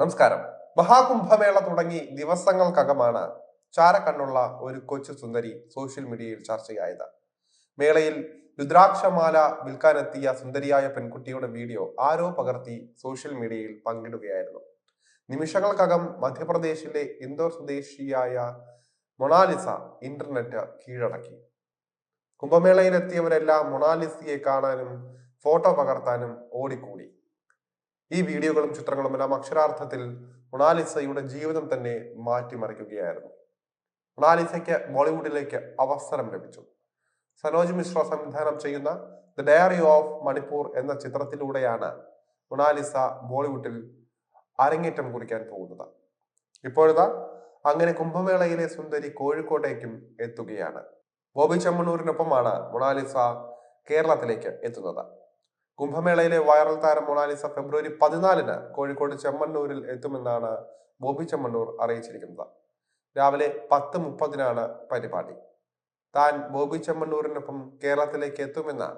നമസ്കാരം. മഹാകുംഭമേള തുടങ്ങി ദിവസങ്ങൾക്കകമാണ് ചാരക്കണ്ണുള്ള ഒരു കൊച്ചു സുന്ദരി സോഷ്യൽ മീഡിയയിൽ ചർച്ചയായത്. മേളയിൽ രുദ്രാക്ഷമാല വിൽക്കാനെത്തിയ സുന്ദരിയായ പെൺകുട്ടിയുടെ വീഡിയോ ആരോ പകർത്തി സോഷ്യൽ മീഡിയയിൽ പങ്കിടുകയായിരുന്നു. നിമിഷങ്ങൾക്കകം മധ്യപ്രദേശിലെ ഇൻഡോർ സ്വദേശിയായ മൊണാലിസ ഇന്റർനെറ്റ് കീഴടക്കി. കുംഭമേളയിലെത്തിയവരെല്ലാം മൊണാലിസയെ കാണാനും ഫോട്ടോ പകർത്താനും ഓടിക്കൂടി. ഈ വീഡിയോകളും ചിത്രങ്ങളും എല്ലാം അക്ഷരാർത്ഥത്തിൽ മൊണാലിസയുടെ ജീവിതം തന്നെ മാറ്റിമറിക്കുകയായിരുന്നു. മൊണാലിസയ്ക്ക് ബോളിവുഡിലേക്ക് അവസരം ലഭിച്ചു. സനോജ് മിശ്ര സംവിധാനം ചെയ്യുന്ന ദ ഡയറി ഓഫ് മണിപ്പൂർ എന്ന ചിത്രത്തിലൂടെയാണ് മൊണാലിസ ബോളിവുഡിൽ അരങ്ങേറ്റം കുറിക്കാൻ പോകുന്നത്. ഇപ്പോഴത്തെ അങ്ങനെ കുംഭമേളയിലെ സുന്ദരി കോഴിക്കോട്ടേക്കും എത്തുകയാണ്. ബോബി ചെമ്മണ്ണൂരിനൊപ്പമാണ് മൊണാലിസ കേരളത്തിലേക്ക് എത്തുന്നത്. കുംഭമേളയിലെ വൈറൽ താരം മൊണാലിസ ഫെബ്രുവരി പതിനാലിന് കോഴിക്കോട് ചെമ്മണ്ണൂരിൽ എത്തുമെന്നാണ് ബോബി ചെമ്മണ്ണൂർ അറിയിച്ചിരിക്കുന്നത്. രാവിലെ പത്ത് മുപ്പതിനാണ് പരിപാടി. താൻ ബോബി ചെമ്മണ്ണൂരിനൊപ്പം കേരളത്തിലേക്ക് എത്തുമെന്ന്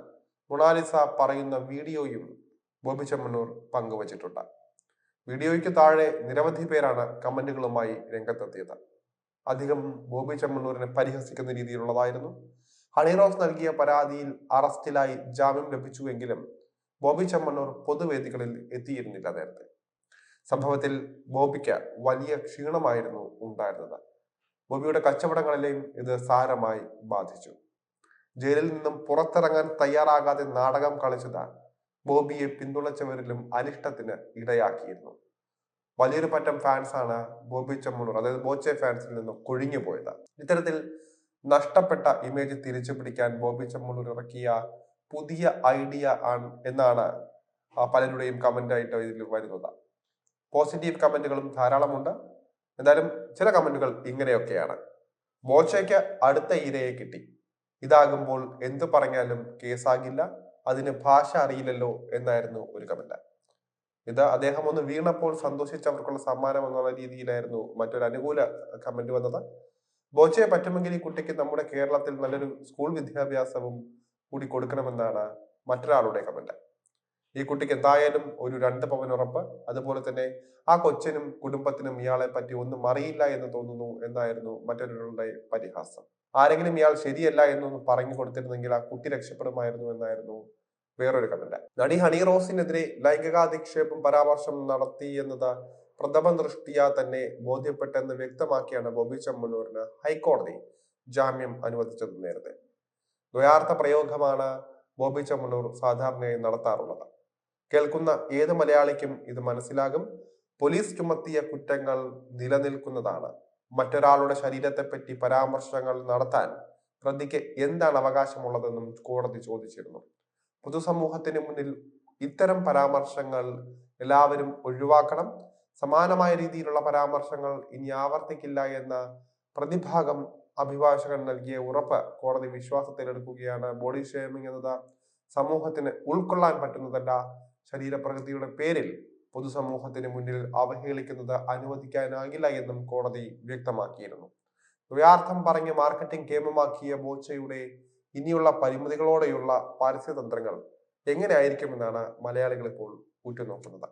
മൊണാലിസ പറയുന്ന വീഡിയോയും ബോബി ചെമ്മണ്ണൂർ പങ്കുവച്ചിട്ടുണ്ട്. വീഡിയോയ്ക്ക് താഴെ നിരവധി പേരാണ് കമന്റുകളുമായി രംഗത്തെത്തിയത്. അധികം ബോബി ചെമ്മണ്ണൂരിനെ പരിഹസിക്കുന്ന രീതിയിലുള്ളതായിരുന്നു. ഹണിറോസ് നൽകിയ പരാതിയിൽ അറസ്റ്റിലായി ജാമ്യം ലഭിച്ചുവെങ്കിലും ബോബി ചമ്മന്നൂർ പൊതുവേദികളിൽ എത്തിയിരുന്നില്ല നേരത്തെ. സംഭവത്തിൽ ബോബിക്ക് വലിയ ക്ഷീണമായിരുന്നു ഉണ്ടായിരുന്നത്. ബോബിയുടെ കച്ചവടങ്ങളിലെയും ഇത് സാരമായി ബാധിച്ചു. ജയിലിൽ നിന്നും പുറത്തിറങ്ങാൻ തയ്യാറാകാതെ നാടകം കളിച്ചത് ബോബിയെ പിന്തുണച്ചവരിലും അനിഷ്ടത്തിന് ഇടയാക്കിയിരുന്നു. വലിയൊരു പറ്റം ഫാൻസാണ് ബോബി ചമ്മണൂർ അതായത് ബോച്ചെ ഫാൻസിൽ നിന്നും കൊഴിഞ്ഞു പോയത് ഇത്തരത്തിൽ നഷ്ടപ്പെട്ട ഇമേജ് തിരിച്ചു പിടിക്കാൻ ബോബി ചമ്മണൂർ ഇറക്കിയ പുതിയ ഐഡിയ ആണ് എന്നാണ് പലരുടെയും കമന്റ് ആയിട്ട് ഇതിൽ വരുന്നത്. പോസിറ്റീവ് കമന്റുകളും ധാരാളമുണ്ട്. എന്തായാലും ചില കമന്റുകൾ ഇങ്ങനെയൊക്കെയാണ്. ബോച്ചയ്ക്ക് അടുത്ത ഇരയെ കിട്ടി. ഇതാകുമ്പോൾ എന്തു പറഞ്ഞാലും കേസാകില്ല. അതിന് ഭാഷ അറിയില്ലല്ലോ എന്നായിരുന്നു ഒരു കമന്റ് ഇത് അദ്ദേഹം ഒന്ന് വീണപ്പോൾ സന്തോഷിച്ചവർക്കുള്ള സമ്മാനം എന്നുള്ള രീതിയിലായിരുന്നു മറ്റൊരു അനുകൂല കമന്റ് വന്നത്. ബോച്ചയെ പറ്റുമെങ്കിൽ ഈ കുട്ടിക്ക് നമ്മുടെ കേരളത്തിൽ നല്ലൊരു സ്കൂൾ വിദ്യാഭ്യാസവും കൂടി കൊടുക്കണമെന്നാണ് മറ്റൊരാളുടെ കമന്റ്. ഈ കുട്ടിക്ക് എന്തായാലും ഒരു രണ്ട് പവൻ ഉറപ്പ് അതുപോലെ തന്നെ ആ കൊച്ചിനും കുടുംബത്തിനും ഇയാളെ പറ്റി ഒന്നും അറിയില്ല എന്ന് തോന്നുന്നു എന്നായിരുന്നു മറ്റൊരാളുടെ പരിഹാസം. ആരെങ്കിലും ഇയാൾ ശരിയല്ല എന്നൊന്നും പറഞ്ഞു കൊടുത്തിരുന്നെങ്കിൽ ആ കുട്ടി രക്ഷപ്പെടുമായിരുന്നു എന്നായിരുന്നു വേറൊരു കമന്റ്. നടി ഹണി റോസിനെതിരെ ലൈംഗികാധിക്ഷേപം പരാമർശം നടത്തി എന്നത് പ്രഥമ ദൃഷ്ടിയ തന്നെ ബോധ്യപ്പെട്ടെന്ന് വ്യക്തമാക്കിയാണ് ബോബി ചെമ്മണ്ണൂരിന് ഹൈക്കോടതി ജാമ്യം അനുവദിച്ചത് നേരത്തെ. ദ്വയാർത്ഥ പ്രയോഗമാണ് ബോബി ചമ്മണൂർ സാധാരണയായി നടത്താറുള്ളത്. കേൾക്കുന്ന ഏത് മലയാളിക്കും ഇത് മനസ്സിലാകും. പോലീസ് ചുമത്തിയ കുറ്റങ്ങൾ നിലനിൽക്കുന്നതാണ്. മറ്റൊരാളുടെ ശരീരത്തെപ്പറ്റി പരാമർശങ്ങൾ നടത്താൻ പ്രതിക്ക് എന്താണ് അവകാശമുള്ളതെന്നും കോടതി ചോദിച്ചിരുന്നു. പൊതുസമൂഹത്തിന് മുന്നിൽ ഇത്തരം പരാമർശങ്ങൾ എല്ലാവരും ഒഴിവാക്കണം. സമാനമായ രീതിയിലുള്ള പരാമർശങ്ങൾ ഇനി ആവർത്തിക്കില്ല എന്ന പ്രതിഭാഗം അഭിഭാഷകൻ നൽകിയ ഉറപ്പ് കോടതി വിശ്വാസത്തിലെടുക്കുകയാണ്. ബോഡി ഷേമിംഗ് എന്നത് സമൂഹത്തിന് ഉൾക്കൊള്ളാൻ പറ്റുന്നതല്ല. ശരീരപ്രകൃതിയുടെ പേരിൽ പൊതുസമൂഹത്തിന് മുന്നിൽ അവഹേളിക്കുന്നത് അനുവദിക്കാനാകില്ല എന്നും കോടതി വ്യക്തമാക്കിയിരുന്നു. ദ്വയാർത്ഥം പറഞ്ഞ് മാർക്കറ്റിംഗ് കേമമാക്കിയ ബോച്ചയുടെ ഇനിയുള്ള പരിമിതികളോടെയുള്ള പരസ്യതന്ത്രങ്ങൾ എങ്ങനെയായിരിക്കുമെന്നാണ് മലയാളികൾ ഇപ്പോൾ ഉറ്റുനോക്കുന്നത്.